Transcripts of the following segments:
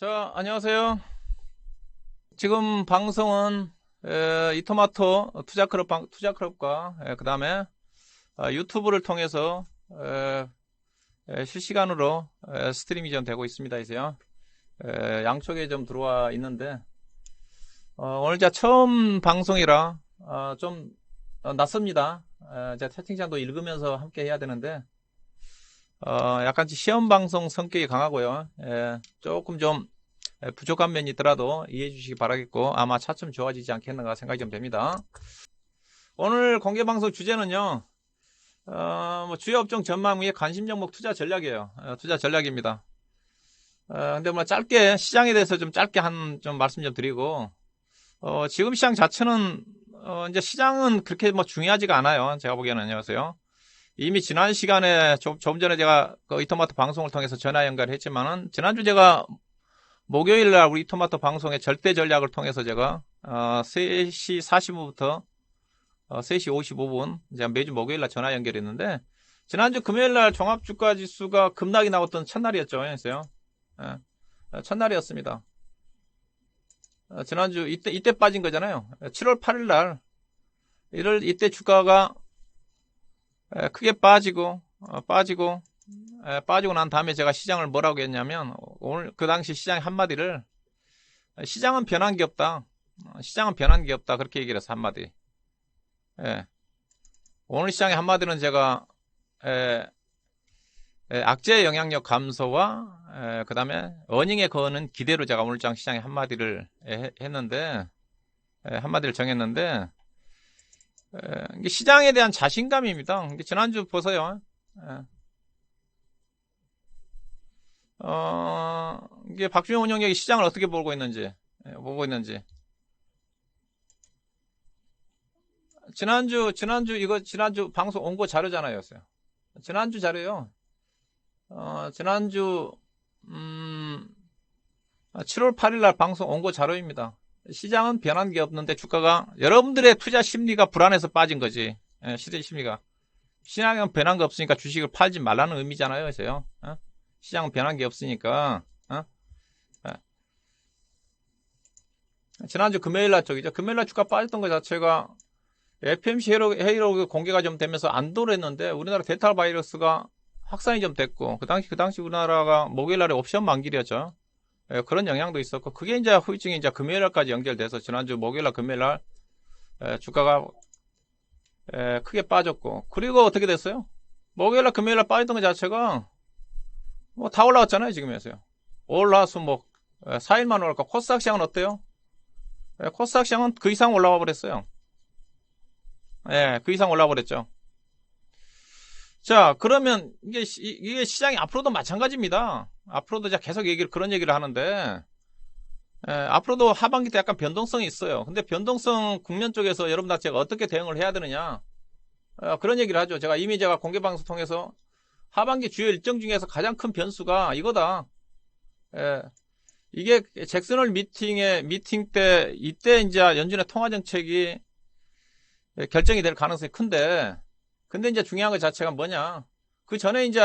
자, 안녕하세요. 지금 방송은 에, 이토마토 투자클럽 방, 투자클럽과 그 다음에 유튜브를 통해서 에, 에, 실시간으로 에, 스트리밍이 좀 되고 있습니다. 이제요. 에, 양쪽에 좀 들어와 있는데 어, 오늘 제가 처음 방송이라 어, 좀 어, 낯섭니다. 에, 제가 채팅창도 읽으면서 함께 해야 되는데 어, 약간 시험 방송 성격이 강하고요. 예, 조금 좀 부족한 면이 있더라도 이해해 주시기 바라겠고 아마 차츰 좋아지지 않겠는가 생각이 좀 됩니다. 오늘 공개 방송 주제는요. 어, 뭐 주요 업종 전망 위에 관심 종목 투자 전략이에요. 어, 투자 전략입니다. 어, 근데 뭐 짧게 시장에 대해서 좀 짧게 한 좀 말씀 좀 드리고 어, 지금 시장 자체는 어, 이제 시장은 그렇게 뭐 중요하지가 않아요. 제가 보기에는 안녕하세요. 이미 지난 시간에 좀, 좀 전에 제가 그 이토마토 방송을 통해서 전화 연결했지만은 지난주 제가 목요일 날 우리 이토마토 방송의 절대 전략을 통해서 제가 어, 3시 45분부터 어, 3시 55분 제가 매주 목요일 날 전화 연결했는데 지난주 금요일 날 종합 주가 지수가 급락이 나왔던 첫날이었죠. 그래서요. 예, 첫날이었습니다. 어, 지난주 이때 이때 빠진 거잖아요. 7월 8일 날 이럴 이때 주가가 크게 빠지고 어, 빠지고 빠지고 난 다음에 제가 시장을 뭐라고 했냐면 오늘 그 당시 시장 한마디를 시장은 변한 게 없다. 어, 시장은 변한 게 없다. 그렇게 얘기를 해서 한마디. 예. 오늘 시장의 한마디는 제가 에, 에, 악재 영향력 감소와 그 다음에 어닝에 거는 기대로 제가 오늘 장 시장에 한마디를 에, 했는데 에, 한마디를 정했는데 에, 시장에 대한 자신감입니다. 지난주 보세요. 에. 어, 이게 박준영 운영력이 시장을 어떻게 보고 있는지, 예, 보고 있는지. 지난주, 지난주, 이거, 지난주 방송 온 거 자료잖아요. 지난주 자료요. 어, 지난주, 음, 7월 8일 날 방송 온 거 자료입니다. 시장은 변한 게 없는데 주가가 여러분들의 투자 심리가 불안해서 빠진 거지. 예, 시대 심리가. 시장은 변한 거 없으니까 주식을 팔지 말라는 의미잖아요. 그래서요. 어? 시장은 변한 게 없으니까 어? 네. 지난주 금요일날 저기죠. 금요일 날 주가 빠졌던 것 자체가 FMC 회의로 공개가 좀 되면서 안도를 했는데 우리나라 데타 바이러스가 확산이 좀 됐고 그 당시 그 당시 우리나라가 목요일 날에 옵션 만기이었죠 예, 그런 영향도 있었고 그게 이제 후유증이 이제 금요일 날까지 연결돼서 지난주 목요일 날 금요일 날 예, 주가가 예, 크게 빠졌고 그리고 어떻게 됐어요? 목요일 날 금요일 날 빠졌던 것 자체가 뭐 다 올라왔잖아요, 지금에서요. 올라와서 뭐 4일만 올라가 코스닥 시장은 어때요? 예, 코스닥 시장은 그 이상 올라와 버렸어요. 예, 그 이상 올라와 버렸죠. 자, 그러면 이게 이게 시장이 앞으로도 마찬가지입니다. 앞으로도 계속 얘기를 그런 얘기를 하는데 예, 앞으로도 하반기 때 약간 변동성이 있어요. 근데 변동성 국면 쪽에서 여러분 다 제가 어떻게 대응을 해야 되느냐 어, 그런 얘기를 하죠. 제가 이미 제가 공개 방송 통해서 하반기 주요 일정 중에서 가장 큰 변수가 이거다. 예. 이게 잭슨홀 미팅의 미팅 때 이때 이제 연준의 통화 정책이 결정이 될 가능성이 큰데 근데 이제 중요한 것 자체가 뭐냐? 그 전에 이제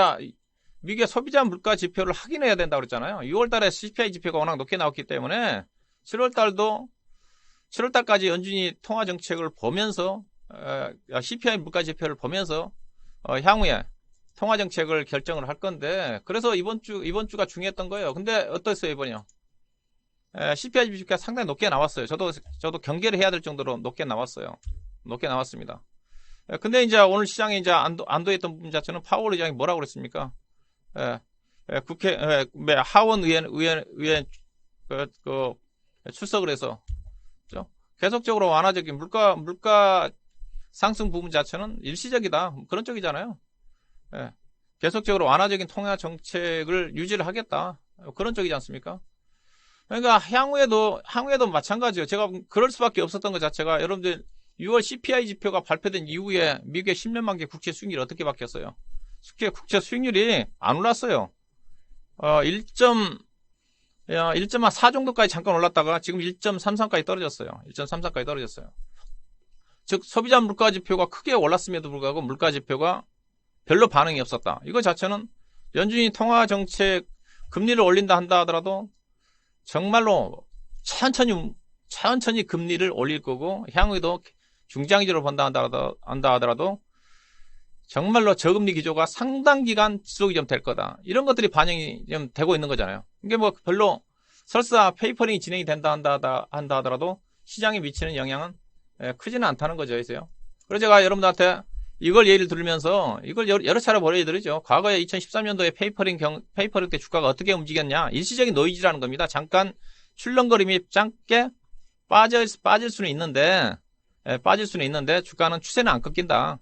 미국의 소비자 물가 지표를 확인해야 된다고 그랬잖아요. 6월 달에 CPI 지표가 워낙 높게 나왔기 때문에 7월 달도 7월 달까지 연준이 통화 정책을 보면서 CPI 물가 지표를 보면서 어, 향후에 통화 정책을 결정을 할 건데 그래서 이번 주 이번 주가 중요했던 거예요. 근데 어떻어요 이번이요? 에, CPI 지표가 상당히 높게 나왔어요. 저도 저도 경계를 해야 될 정도로 높게 나왔어요. 높게 나왔습니다. 에, 근데 이제 오늘 시장에 이제 안도 안도했던 부분 자체는 파월 의장이 뭐라고 그랬습니까? 에, 에, 국회 에, 하원 의원 의원 의원 그, 그 출석을 해서 그렇죠? 계속적으로 완화적인 물가 물가 상승 부분 자체는 일시적이다 그런 쪽이잖아요. 예, 계속적으로 완화적인 통화 정책을 유지를 하겠다. 그런 쪽이지 않습니까? 그러니까 향후에도 향후에도 마찬가지예요. 제가 그럴 수밖에 없었던 것 자체가 여러분들 6월 CPI 지표가 발표된 이후에 미국의 10년 만기 국채 수익률이 어떻게 바뀌었어요? 국채 국채 수익률이 안 올랐어요. 어, 1. 1.4 정도까지 잠깐 올랐다가 지금 1.33까지 떨어졌어요. 1.34까지 떨어졌어요. 즉 소비자 물가 지표가 크게 올랐음에도 불구하고 물가 지표가 별로 반응이 없었다. 이거 자체는 연준이 통화 정책 금리를 올린다 한다 하더라도 정말로 천천히 천천히 금리를 올릴 거고 향후에도 중장기적으로 본다 한다, 하더라도 정말로 저금리 기조가 상당 기간 지속이 좀 될 거다. 이런 것들이 반영이 좀 되고 있는 거잖아요. 이게 뭐 별로 설사 페이퍼링이 진행이 된다 한다, 한다, 하더라도 시장에 미치는 영향은 예, 크지는 않다는 거죠. 그래서요. 그래서 제가 여러분들한테 이걸 예를 들면서 이걸 여러, 차례 보여드리죠. 과거에 2013년도에 페이퍼링 경, 페이퍼링 때 주가가 어떻게 움직였냐. 일시적인 노이즈라는 겁니다. 잠깐 출렁거림이 짧게 빠질, 빠질 수는 있는데, 예, 빠질 수는 있는데 주가는 추세는 안 꺾인다.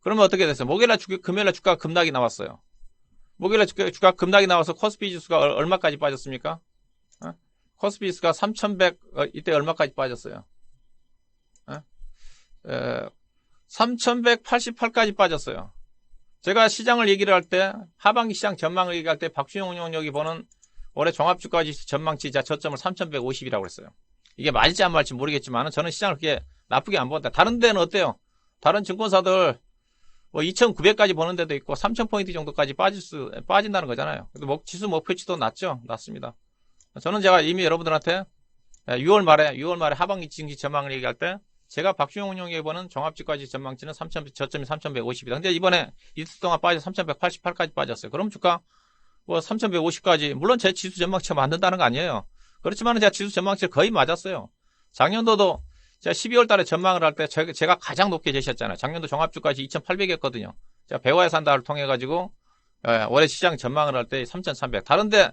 그러면 어떻게 됐어요? 목요일날 주, 금요일날 주가 급락이 나왔어요. 목요일날 주가, 주가 급락이 나와서 코스피 지수가 얼- 얼마까지 빠졌습니까? 어? 코스피 지수가 3,100 어, 이때 얼마까지 빠졌어요? 어? 에, 3,188까지 빠졌어요. 제가 시장을 얘기를 할 때 하반기 시장 전망을 얘기할 때 박준영 용역이 보는 올해 종합주가지수 전망치 자 저점을 3,150이라고 그랬어요. 이게 맞을지 안 맞을지 모르겠지만 저는 시장을 그렇게 나쁘게 안 본다. 다른 데는 어때요? 다른 증권사들 뭐 2,900까지 보는 데도 있고 3,000포인트 정도까지 빠질 수 빠진다는 거잖아요. 그래도 목- 지수 목표치도 낮죠? 낮습니다. 저는 제가 이미 여러분들한테 6월 말에 6월 말에 하반기 증시 전망을 얘기할 때 제가 박주영 운용에 보는 종합주가지 전망치는 3,000 저점이 3,150이다. 근데 이번에 이틀 동안 빠져 3,188까지 빠졌어요. 그럼 주가 뭐 3,150까지 물론 제 지수 전망치가 만든다는 거 아니에요. 그렇지만 제가 지수 전망치를 거의 맞았어요. 작년도도 제가 12월 달에 전망을 할 때 제가 가장 높게 제시했잖아요. 작년도 종합주가지 2,800이었거든요. 제가 배화의 산다를 통해 가지고 예, 올해 시장 전망을 할 때 3,300. 다른데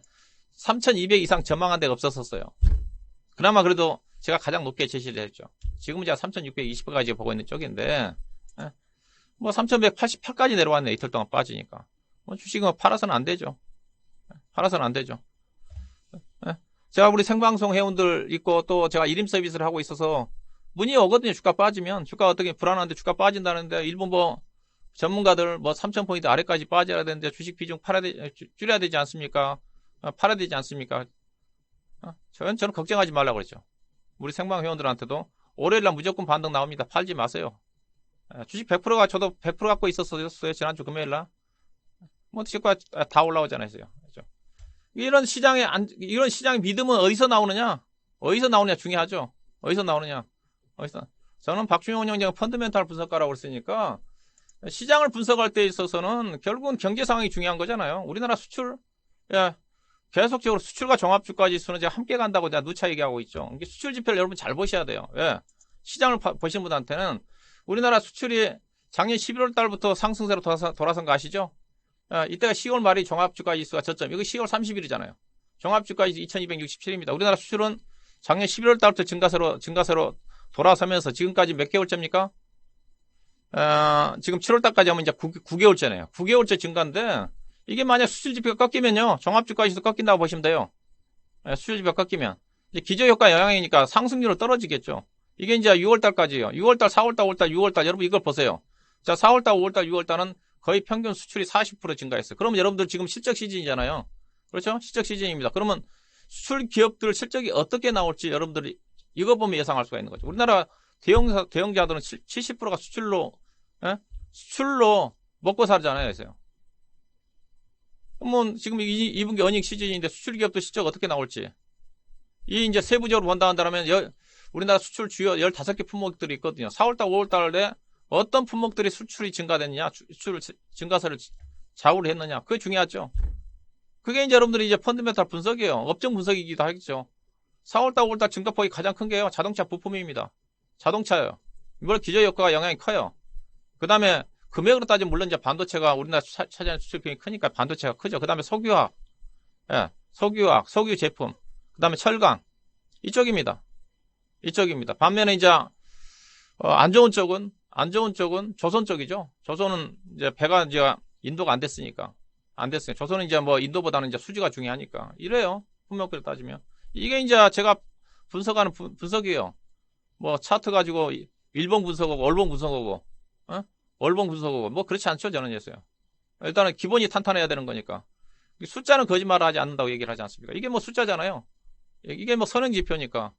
3,200 이상 전망한 데가 없었었어요. 그나마 그래도 제가 가장 높게 제시를 했죠. 지금은 제가 3,620까지 보고 있는 쪽인데 예, 뭐 3,188까지 내려왔네 이틀 동안 빠지니까. 뭐 주식은 팔아서는 안 되죠. 예, 팔아서는 안 되죠. 예, 제가 우리 생방송 회원들 있고 또 제가 일임 서비스를 하고 있어서 문의 오거든요. 주가 빠지면 주가 어떻게 불안한데 주가 빠진다는데 일본 뭐 전문가들 뭐 3,000포인트 아래까지 빠져야 되는데 주식 비중 팔아야 되, 줄- 줄여야 되지 않습니까? 어, 팔아야 되지 않습니까? 어, 저는, 저는 걱정하지 말라고 그랬죠. 우리 생방 회원들한테도 월요일 날 무조건 반등 나옵니다. 팔지 마세요. 예, 주식 100%가 저도 100% 갖고 있었어요. 지난주 금요일 날. 뭐 주식과 다 올라오잖아요. 그죠? 이런 시장의 안, 이런 시장의 믿음은 어디서 나오느냐? 어디서 나오느냐 중요하죠. 어디서 나오느냐? 어디서? 저는 박준영 형제가 펀드멘탈 분석가라고 그랬으니까 시장을 분석할 때 있어서는 결국은 경제 상황이 중요한 거잖아요. 우리나라 수출, 예, 계속적으로 수출과 종합주가 지수는 제가 함께 간다고 제가 누차 얘기하고 있죠. 이게 수출 지표를 여러분 잘 보셔야 돼요. 예, 시장을 파- 보신 분한테는 우리나라 수출이 작년 11월 달부터 상승세로 돌아선 거 아시죠? 예, 이때가 10월 말이 종합주가 지수가 저점. 이거 10월 30일이잖아요. 종합주가 지수 2267입니다. 우리나라 수출은 작년 11월 달부터 증가세로, 증가세로 돌아서면서 지금까지 몇 개월째입니까? 어, 지금 7월 달까지 하면 이제 9, 9개월째네요. 9개월째 증가인데 이게 만약 수출 지표가 꺾이면요. 종합주가지수 꺾인다고 보시면 돼요. 예, 수출 지표가 꺾이면. 기저효과 영향이니까 상승률은 떨어지겠죠. 이게 이제 6월 달까지예요. 6월 달, 4월 달, 5월 달, 6월 달 여러분 이걸 보세요. 자, 4월 달, 5월 달, 6월 달은 거의 평균 수출이 40% 증가했어요. 그러면 여러분들 지금 실적 시즌이잖아요. 그렇죠? 실적 시즌입니다. 그러면 수출 기업들 실적이 어떻게 나올지 여러분들이 이거 보면 예상할 수가 있는 거죠. 우리나라 대형사, 대형자들은 70%가 수출로, 예? 수출로 먹고 살잖아요. 그래서요. 그러면 지금 이, 이분기 어닝 시즌인데 수출 기업도 실적 어떻게 나올지. 이 이제 세부적으로 본다 한다면 여- 우리나라 수출 주요 15개 품목들이 있거든요. 4월달, 5월달에 어떤 품목들이 수출이 증가됐냐, 주- 수출 증가세를 좌우를 했느냐. 그게 중요하죠. 그게 이제 여러분들이 이제 펀드멘탈 분석이에요. 업종 분석이기도 하겠죠. 4월달, 5월달 증가폭이 가장 큰 게요. 자동차 부품입니다. 자동차요. 이걸 기저효과가 영향이 커요. 그 다음에 금액으로 따지면 물론 이제 반도체가 우리나라 차- 차지하는 수출 비중이 크니까 반도체가 크죠. 그 다음에 석유화학, 예, 석유화학, 석유 제품, 그 다음에 철강 이쪽입니다. 이쪽입니다. 반면에 이제 어, 안 좋은 쪽은 안 좋은 쪽은 조선 쪽이죠. 조선은 이제 배가 이제 인도가 안 됐으니까 안 됐어요. 조선은 이제 뭐 인도보다는 이제 수지가 중요하니까 이래요. 품목으로 따지면 이게 이제 제가 분석하는 분, 분석이에요. 뭐 차트 가지고 일본 분석하고 월봉 분석하고 어? 월봉 분석하고 뭐 그렇지 않죠 저는 했어요. 일단은 기본이 탄탄해야 되는 거니까 숫자는 거짓말을 하지 않는다고 얘기를 하지 않습니까? 이게 뭐 숫자잖아요. 이게 뭐 선행 지표니까.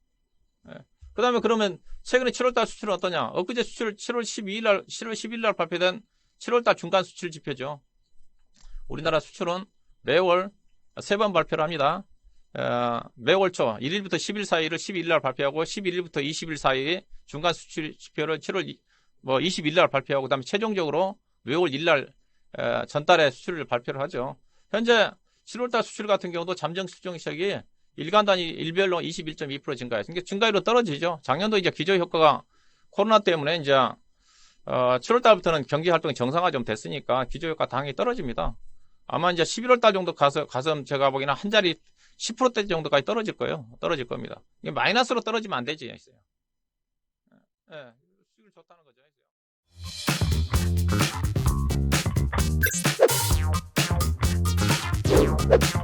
그 다음에 그러면 최근에 7월달 수출은 어떠냐? 엊그제 수출 7월 12일 날, 7월 10일 날 발표된 7월달 중간 수출 지표죠. 우리나라 수출은 매월 세 번 발표를 합니다. 어, 매월 초 1일부터 10일 사이를 12일 날 발표하고 11일부터 20일 사이 중간 수출 지표를 7월 이- 뭐 20일 날 발표하고 그다음에 최종적으로 매월 1일 날 전달에 수출을 발표를 하죠. 현재 7월 달 수출 같은 경우도 잠정 수정 시작이 일간 단위 일별로 21.2% 증가해서 이게 증가율로 떨어지죠. 작년도 이제 기저 효과가 코로나 때문에 이제 어, 7월 달부터는 경기 활동이 정상화 좀 됐으니까 기저 효과 당연히 떨어집니다. 아마 이제 11월 달 정도 가서 가서 제가 보기에는 한 자리 10%대 정도까지 떨어질 거예요. 떨어질 겁니다. 이게 마이너스로 떨어지면 안 되지. 있어요. 예, 수익을 줬다는 거죠. 이제요.